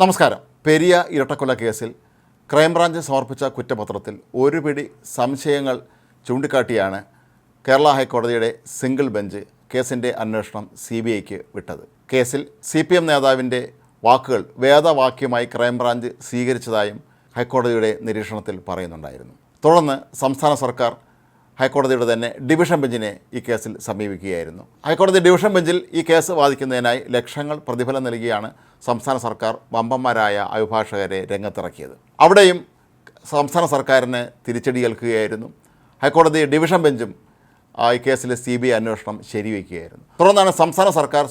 നമസ്കാരം. പെരിയ ഇരട്ടക്കൊല കേസിൽ ക്രൈംബ്രാഞ്ച് സമർപ്പിച്ച കുറ്റപത്രത്തിൽ ഒരു പിടി സംശയങ്ങൾ ചൂണ്ടിക്കാട്ടിയാണ് കേരള ഹൈക്കോടതിയുടെ സിംഗിൾ ബെഞ്ച് കേസിന്റെ അന്വേഷണം സി ബി ഐക്ക് വിട്ടത്. കേസിൽ സി പി എം നേതാവിന്റെ വാക്കുകൾ വേദവാക്യമായി ക്രൈംബ്രാഞ്ച് സ്വീകരിച്ചതായും ഹൈക്കോടതിയുടെ നിരീക്ഷണത്തിൽ പറയുന്നുണ്ടായിരുന്നു. തുടർന്ന് സംസ്ഥാന സർക്കാർ ഹൈക്കോടതിയുടെ തന്നെ ഡിവിഷൻ ബെഞ്ചിനെ ഈ കേസിൽ സമീപിക്കുകയായിരുന്നു. ഹൈക്കോടതി ഡിവിഷൻ ബെഞ്ചിൽ ഈ കേസ് വാദിക്കുന്നതിനായി ലക്ഷങ്ങൾ പ്രതിഫലം നൽകിയാണ് സംസ്ഥാന സർക്കാർ വമ്പന്മാരായ അഭിഭാഷകരെ രംഗത്തിറക്കിയത്. അവിടെയും സംസ്ഥാന സർക്കാരിന് തിരിച്ചടി ഏൽക്കുകയായിരുന്നു ഹൈക്കോടതി ഡിവിഷൻ ബെഞ്ചും ഈ കേസിലെ സി ബി ഐ അന്വേഷണം ശരിവയ്ക്കുകയായിരുന്നു തുടർന്നാണ് സംസ്ഥാന സർക്കാർ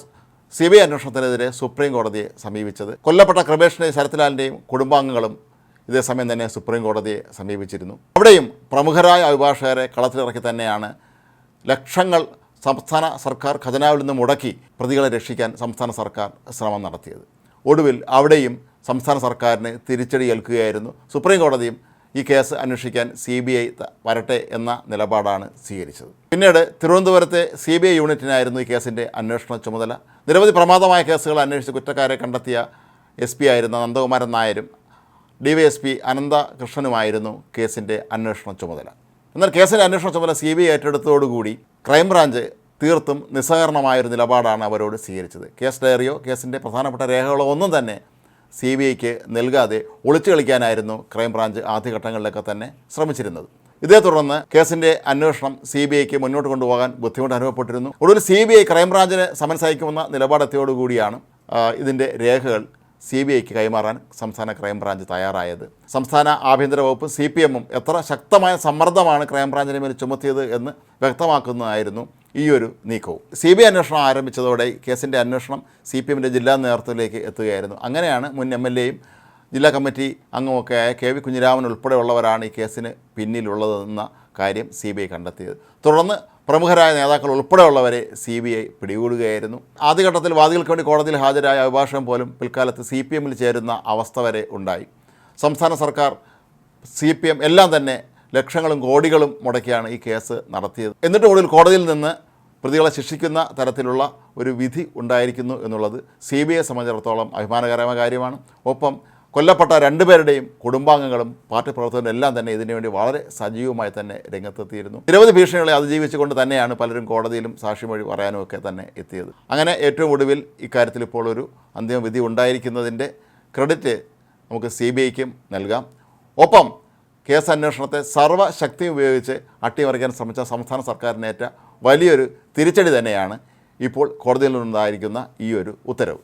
സി ബി ഐ അന്വേഷണത്തിനെതിരെ സുപ്രീം കോടതിയെ സമീപിച്ചത്. കൊല്ലപ്പെട്ട കൃപേഷിന്റെയും ശരത്ലാലിന്റെയും കുടുംബാംഗങ്ങളും ഇതേസമയം തന്നെ സുപ്രീം കോടതിയെ സമീപിച്ചിരുന്നു. അവിടെയും പ്രമുഖരായ അഭിഭാഷകരെ കളത്തിലിറക്കി തന്നെയാണ് ലക്ഷങ്ങൾ സംസ്ഥാന സർക്കാർ ഖജനാവിൽ നിന്ന് മുടക്കി പ്രതികളെ രക്ഷിക്കാൻ സംസ്ഥാന സർക്കാർ ശ്രമം നടത്തിയത്. ഒടുവിൽ അവിടെയും സംസ്ഥാന സർക്കാരിന് തിരിച്ചടി ഏൽക്കുകയായിരുന്നു. സുപ്രീം കോടതിയും ഈ കേസ് അന്വേഷിക്കാൻ സി ബി ഐ വരട്ടെ എന്ന നിലപാടാണ് സ്വീകരിച്ചത്. പിന്നീട് തിരുവനന്തപുരത്തെ സി ബി ഐ യൂണിറ്റിനായിരുന്നു ഈ കേസിന്റെ അന്വേഷണ ചുമതല. നിരവധി പ്രമാദമായ കേസുകൾ അന്വേഷിച്ച് കുറ്റക്കാരെ കണ്ടെത്തിയ എസ് പി ആയിരുന്ന നന്ദകുമാരൻ നായരും ഡി വൈ എസ് പി അനന്തകൃഷ്ണനുമായിരുന്നു കേസിന്റെ അന്വേഷണ ചുമതല. എന്നാൽ കേസിന്റെ അന്വേഷണ ചുമതല സി ബി ഐ ഏറ്റെടുത്തതോടുകൂടി ക്രൈംബ്രാഞ്ച് തീർത്തും നിസ്സഹകരണമായൊരു നിലപാടാണ് അവരോട് സ്വീകരിച്ചത്. കേസ് ഡയറിയോ കേസിന്റെ പ്രധാനപ്പെട്ട രേഖകളോ ഒന്നും തന്നെ സി ബി ഐക്ക് നൽകാതെ ഒളിച്ചു കളിക്കാനായിരുന്നു ക്രൈംബ്രാഞ്ച് ആദ്യഘട്ടങ്ങളിലൊക്കെ തന്നെ ശ്രമിച്ചിരുന്നത്. ഇതേ തുടർന്ന് കേസിന്റെ അന്വേഷണം സി ബി ഐക്ക് മുന്നോട്ട് കൊണ്ടുപോകാൻ ബുദ്ധിമുട്ട് അനുഭവപ്പെട്ടിരുന്നു. ഒടുവിൽ സി ബി ഐ ക്രൈംബ്രാഞ്ചിന് സമൻസ് അയക്കുമെന്ന നിലപാടെത്തിയോടുകൂടിയാണ് ഇതിന്റെ രേഖകൾ സി ബി ഐക്ക് കൈമാറാൻ സംസ്ഥാന ക്രൈംബ്രാഞ്ച് തയ്യാറായത്. സംസ്ഥാന ആഭ്യന്തര വകുപ്പ് സി പി എമ്മും എത്ര ശക്തമായ സമ്മർദ്ദമാണ് ക്രൈംബ്രാഞ്ചിന് മേൽ ചുമത്തിയത് എന്ന് വ്യക്തമാക്കുന്നതായിരുന്നു ഈ ഒരു നീക്കവും. സി ബി ഐ അന്വേഷണം ആരംഭിച്ചതോടെ കേസിന്റെ അന്വേഷണം സി പി എമ്മിന്റെ ജില്ലാ നേതൃത്വത്തിലേക്ക് എത്തുകയായിരുന്നു. അങ്ങനെയാണ് മുൻ എം എൽ എയും ജില്ലാ കമ്മിറ്റി അംഗമൊക്കെയായ കെ വി കുഞ്ഞിരാമൻ ഉൾപ്പെടെയുള്ളവരാണ് ഈ കേസിന് പിന്നിലുള്ളതെന്ന കാര്യം സി ബി ഐ കണ്ടെത്തിയത്. തുടർന്ന് പ്രമുഖരായ നേതാക്കൾ ഉൾപ്പെടെയുള്ളവരെ സി ബി ഐ പിടികൂടുകയായിരുന്നു. ആദ്യഘട്ടത്തിൽ വാദികൾക്ക് വേണ്ടി കോടതിയിൽ ഹാജരായ അഭിഭാഷകൻ പോലും പിൽക്കാലത്ത് സി പി എമ്മിൽ ചേരുന്ന അവസ്ഥ വരെ ഉണ്ടായി. സംസ്ഥാന സർക്കാർ സി പി എം എല്ലാം തന്നെ ലക്ഷങ്ങളും കോടികളും മുടക്കിയാണ് ഈ കേസ് നടത്തിയത്. എന്നിട്ട് ഒടുവിൽ കോടതിയിൽ നിന്ന് പ്രതികളെ ശിക്ഷിക്കുന്ന തരത്തിലുള്ള ഒരു വിധി ഉണ്ടായിരിക്കുന്നു എന്നുള്ളത് സി ബി ഐ സംബന്ധിച്ചിടത്തോളം അഭിമാനകരമായ കാര്യമാണ്. ഒപ്പം കൊല്ലപ്പെട്ട രണ്ടുപേരുടെയും കുടുംബാംഗങ്ങളും പാർട്ടി പ്രവർത്തകരും എല്ലാം തന്നെ ഇതിനുവേണ്ടി വളരെ സജീവമായി തന്നെ രംഗത്തെത്തിയിരുന്നു. നിരവധി ഭീഷണികളെ അതിജീവിച്ചുകൊണ്ട് തന്നെയാണ് പലരും കോടതിയിലും സാക്ഷിമൊഴി പറയാനും ഒക്കെ തന്നെ എത്തിയത്. അങ്ങനെ ഏറ്റവും ഒടുവിൽ ഇക്കാര്യത്തിൽ ഇപ്പോൾ ഒരു അന്തിമ വിധി ഉണ്ടായിരിക്കുന്നതിന്റെ ക്രെഡിറ്റ് നമുക്ക് സി ബി ഐക്കും നൽകാം. ഒപ്പം കേസ് അന്വേഷണത്തെ സർവശക്തി ഉപയോഗിച്ച് അട്ടിമറിക്കാൻ ശ്രമിച്ച സംസ്ഥാന സർക്കാരിനേറ്റ വലിയൊരു തിരിച്ചടി തന്നെയാണ് ഇപ്പോൾ കോടതിയിൽ നിന്നുണ്ടായിരിക്കുന്ന ഈ ഒരു ഉത്തരവ്.